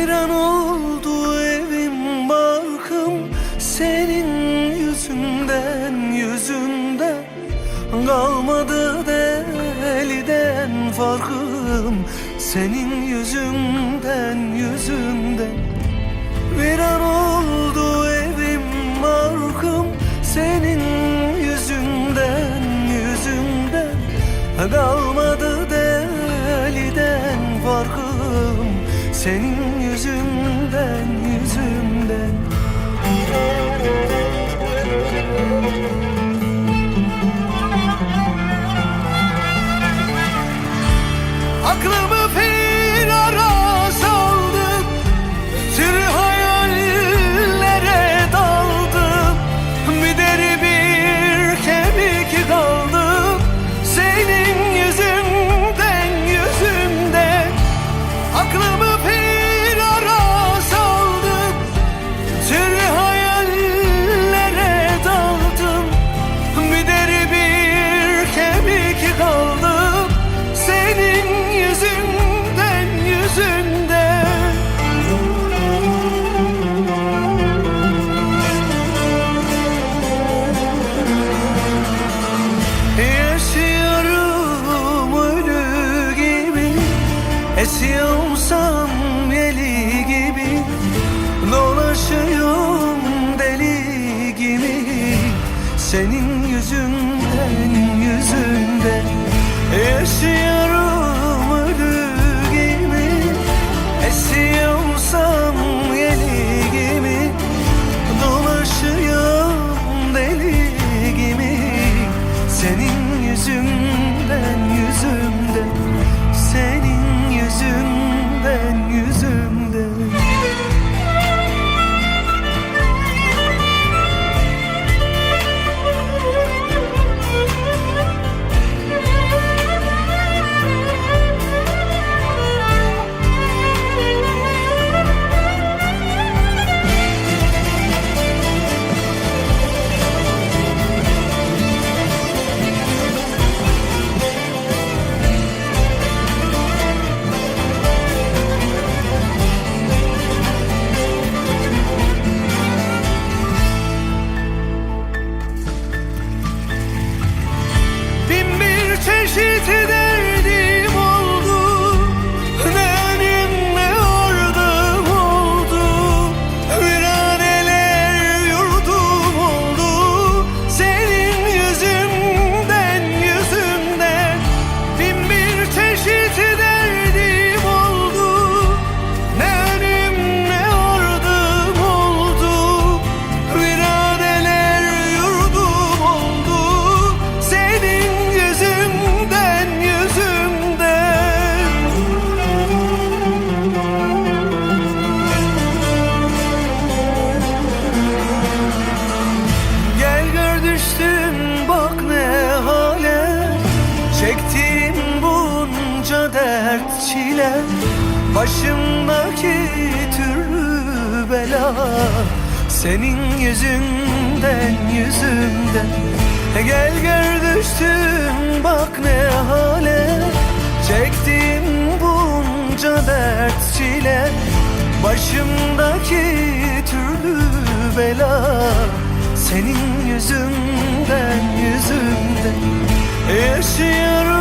Viran oldu evim barkım Senin yüzünden yüzünden. Kalmadı deliden farkım Senin yüzünden yüzünden. Viran oldu evim barkım Senin yüzünden yüzünden. Kalmadı deliden farkım Senin yüzünden yüzünden Esiyorsam yeli gibi? Dolaşıyorum deli gibi. Senin yüzünden Başımdaki türlü bela Senin yüzünden yüzünden. Gel gör düştüm bak ne hale. Çektiğim bunca dert çile. Başımdaki türlü bela Senin yüzünden yüzünden. Yaşıyorum